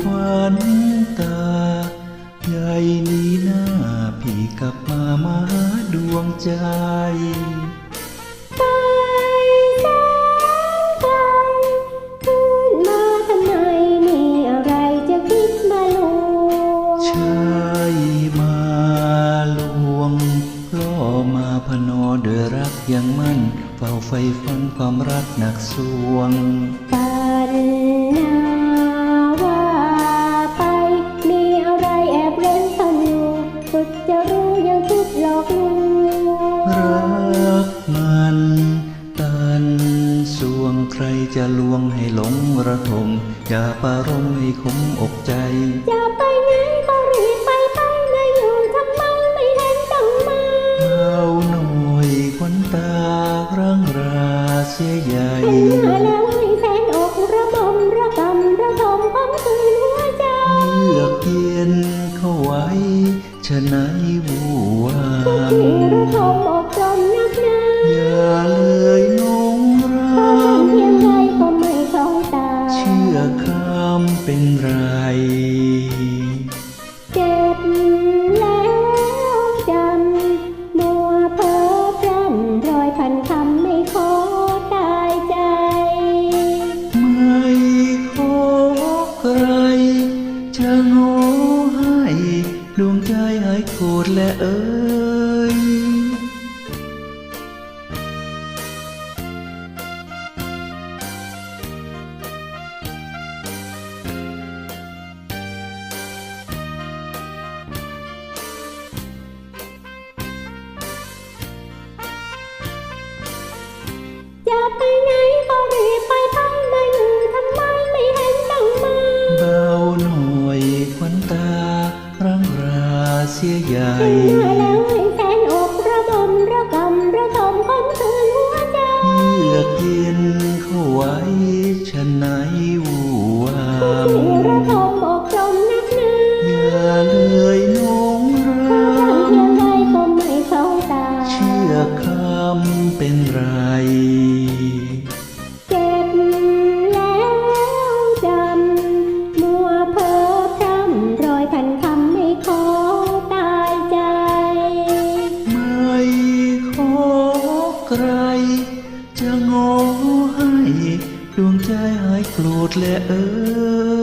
ควันตาใหญ่นี้หน้าพี่กลับมามาหาดวงใจไปแสนไกลขึ้นมาทำไมมีอะไรจะคิดมาลวงใช่มาลวงเพราะมาพนอด้วยรักยังมั่นเฝ้าไฟฟันความรักหนักสวง ใครจะลวงให้หลงระทม อย่าปารมให้คมอกใจจะไปไหนก็รีบไปไปไม่อยู่ทำไมไม่เห็นต้องมาเอาหน่อยควันตาร่างราเสียใหญ่เห็นมาแล้วให้แฟนอกระบมระกำระทมความคืนหัวใจเลือกเย็นเข้าไว้ชะไหนบัวาที่ เป็นไรเจ็บแล้วจำมัวเพ้อพร่ำรอยพันคำไม่ขอตายใจ ไม่ขอใคร จะงอให้ดวงใจหายโกรธและเอ่ย มาแล้วให้แฟนอกระบมระกำระทมคนคืนหัวใจเลือกเย็นเข้าไว้ชะไหนวูวาที่มระทมอกจมนักหนาอย่าเลยนงรเพราะทำเพียงไรก็ไม่เข้าตาเชื่อคำเป็นไร ใคร จะงอให้ ดวงใจหายโกรธและเออ